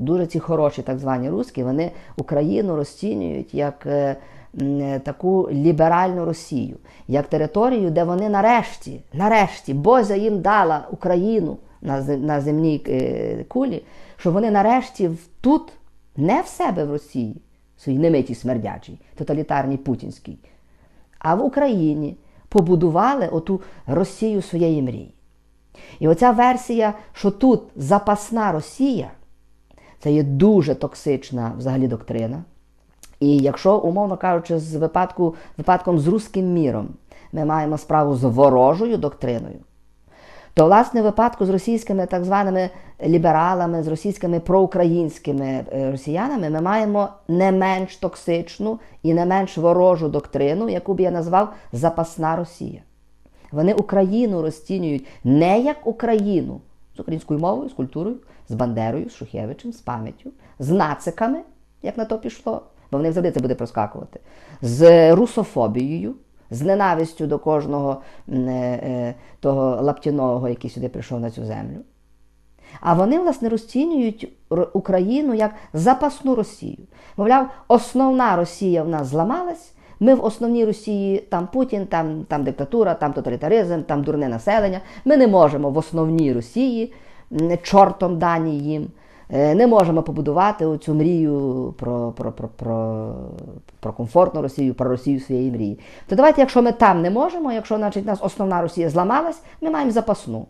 дуже ці хороші так звані русські, вони Україну розцінюють як е, е, таку ліберальну Росію, як територію, де вони нарешті, нарешті, Бозя їм дала Україну на, земній е, кулі, що вони нарешті тут, не в себе в Росії, своїй немитій смердячій, тоталітарній путінській, а в Україні побудували оту Росію своєї мрії. І оця версія, що тут запасна Росія, це є дуже токсична взагалі доктрина. І якщо, умовно кажучи, з випадку, випадком з руським міром ми маємо справу з ворожою доктриною, то, власне, в випадку з російськими так званими лібералами, з російськими проукраїнськими е, росіянами, ми маємо не менш токсичну і не менш ворожу доктрину, яку б я назвав запасна Росія. Вони Україну розцінюють не як Україну з українською мовою, з культурою, з Бандерою, з Шухевичем, з пам'яттю, з нациками, як на то пішло, бо в них завжди це буде проскакувати, з русофобією, з ненавистю до кожного е, е, того лаптяного, який сюди прийшов на цю землю. А вони, власне, розцінюють Україну як запасну Росію. Мовляв, основна Росія в нас зламалась. Ми в основній Росії там Путін, там, там диктатура, там тоталітаризм, там дурне населення. Ми не можемо в основній Росії, чортом дані їм, е, не можемо побудувати цю мрію про, про, про, про, про комфортну Росію, про Росію своєї мрії. То давайте, якщо ми там не можемо, якщо значить, нас основна Росія зламалась, ми маємо запасну.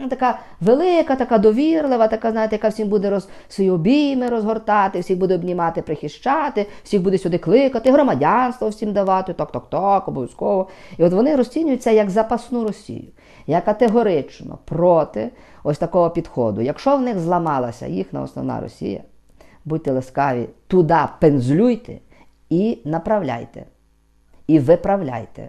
Ну, Така велика, така довірлива, така, знаєте, яка всім буде роз, свої обійми розгортати, всіх буде обнімати, прихищати, всіх буде сюди кликати, громадянство всім давати, так, так, так, обов'язково. І от вони розцінюються як запасну Росію. Я категорично проти ось такого підходу. Якщо в них зламалася їхня основна Росія, будьте ласкаві, туди пензлюйте і направляйте, і виправляйте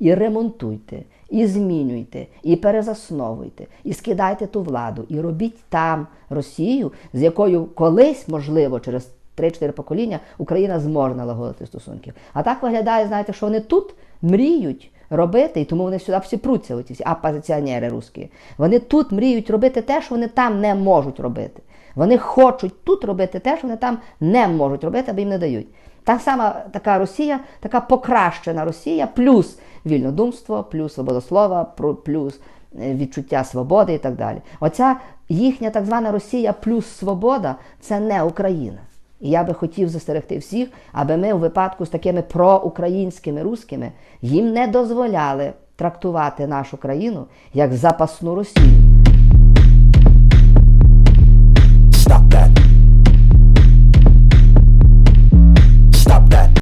і ремонтуйте, і змінюйте, і перезасновуйте, і скидайте ту владу, і робіть там Росію, з якою колись, можливо, через 3-4 покоління Україна зможе налагодити стосунки. А так виглядає, знаєте, що вони тут мріють робити, і тому вони сюди всі пруться, оці всі опозиціонери русські. Вони тут мріють робити те, що вони там не можуть робити. Вони хочуть тут робити те, що вони там не можуть робити, або їм не дають. Та сама така Росія, така покращена Росія, плюс вільнодумство, плюс свобода слова, плюс е, відчуття свободи і так далі. Оця їхня так звана Росія плюс свобода це не Україна. І я би хотів застерегти всіх, аби ми у випадку з такими проукраїнськими русскими їм не дозволяли трактувати нашу країну як запасну Росію.